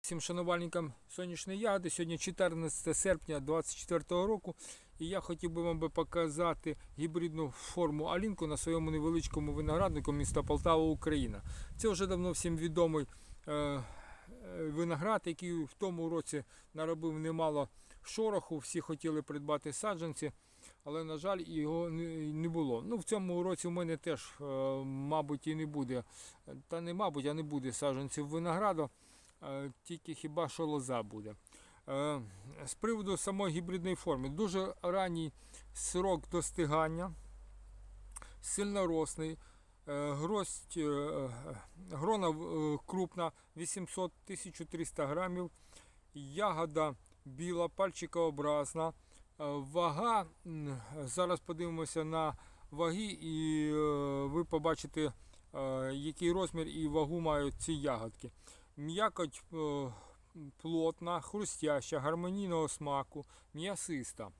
Всім шанувальникам сонячної ягоди. Сьогодні 14 серпня 2024 року. І я хотів би вам би показати гібридну форму Алінку на своєму невеличкому винограднику міста Полтава, Україна. Це вже давно всім відомий е, е, виноград, який в тому році наробив немало шороху. Всі хотіли придбати саджанці, але, на жаль, його не було. Ну, в цьому році у мене теж, е, мабуть, і не буде. Та не мабуть, а не буде саджанців винограду. Е, тільки хіба що лоза буде. Е, З приводу самої гібридної форми, дуже ранній срок достигання, сильноросний, е, гроздь, грона крупна 800-1300 грамів, ягода біла, пальчикообразна, вага, зараз подивимося на ваги і ви побачите, який розмір і вагу мають ці ягодки. М'якоть е, плотна, хрустяща, гармонійного смаку, м'ясиста.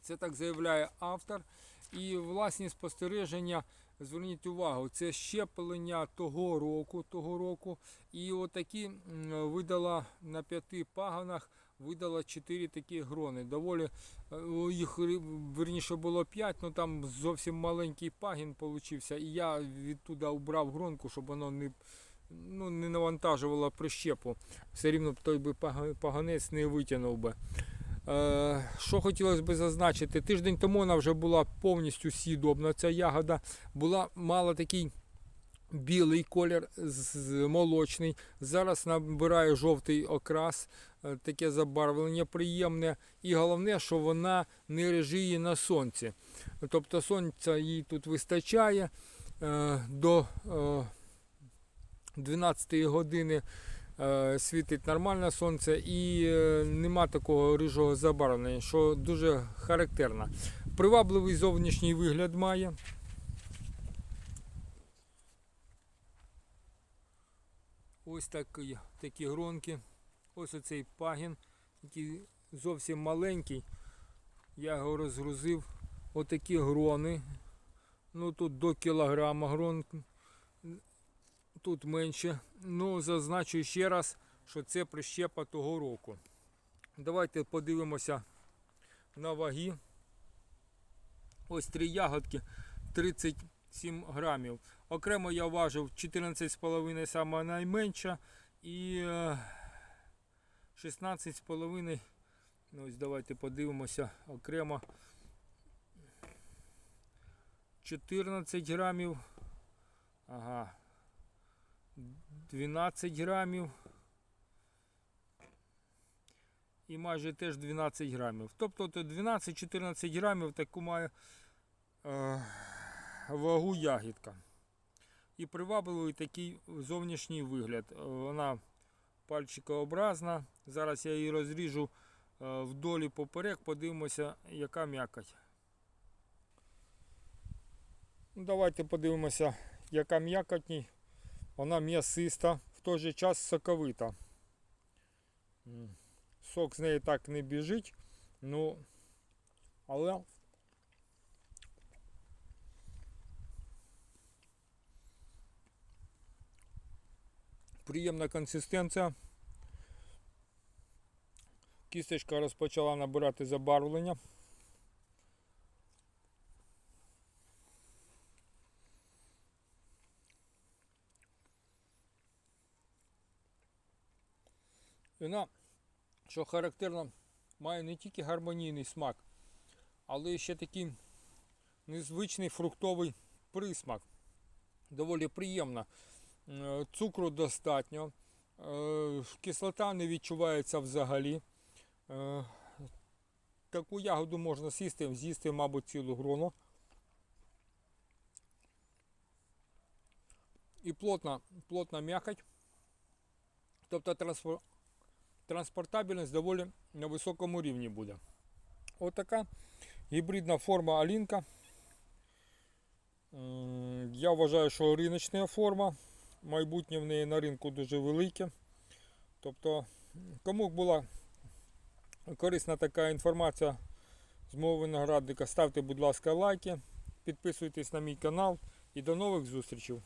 Це так заявляє автор. І власні спостереження, зверніть увагу, це щеплення того року, того року. І отакі видала на п'яти пагонах, видала чотири такі грони. Доволі е, їх верніше було п'ять, але там зовсім маленький пагін получився. І я відтуда убрав гронку, щоб воно не ну, не навантажувала прищепу. Все рівно б той би паганець не витягнув би. Е, що хотілося б зазначити, тиждень тому вона вже була повністю сідобна, ця ягода. Була мала такий білий колір, молочний. Зараз набирає жовтий окрас, е, таке забарвлення приємне. І головне, що вона не режіє на сонці. Тобто сонця їй тут вистачає е, до. Е, 12 години е, світить нормальне сонце і е, нема такого рижого забарвлення, що дуже характерно. Привабливий зовнішній вигляд має. Ось такі, такі гронки. Ось оцей пагін, який зовсім маленький. Я його розгрузив. Отакі грони. Ну тут до кілограма грон тут менше. Ну, зазначу ще раз, що це прищепа того року. Давайте подивимося на ваги. Ось три ягодки 37 грамів. Окремо я важив 14,5 саме найменша і е, 16,5. Ну, Ось давайте подивимося окремо. 14 грамів. Ага, 12 грамів. І майже теж 12 грамів. Тобто 12-14 грамів таку має е, вагу ягідка. І привабливий такий зовнішній вигляд. Е, Вона пальчикообразна. Зараз я її розріжу е, вдолі поперек, подивимося, яка м'якоть. Ну, Давайте подивимося, яка м'якоть. Вона м'ясиста, в той же час соковита. Сок з неї так не біжить, ну, але приємна консистенція. Кісточка розпочала набирати забарвлення. І що характерно, має не тільки гармонійний смак, але ще такий незвичний фруктовий присмак. Доволі приємно. Е, Цукру достатньо, е, кислота не відчувається взагалі. Е, Таку ягоду можна сісти, з'їсти, мабуть, цілу грону. І плотна, плотна м'якоть. Тобто трансфер транспортабельність доволі на високому рівні буде. Отака гібридна форма Алінка. Я вважаю, що риночна форма. Майбутнє в неї на ринку дуже велике. Тобто, кому була корисна така інформація з мого виноградника, ставте, будь ласка, лайки, підписуйтесь на мій канал і до нових зустрічей.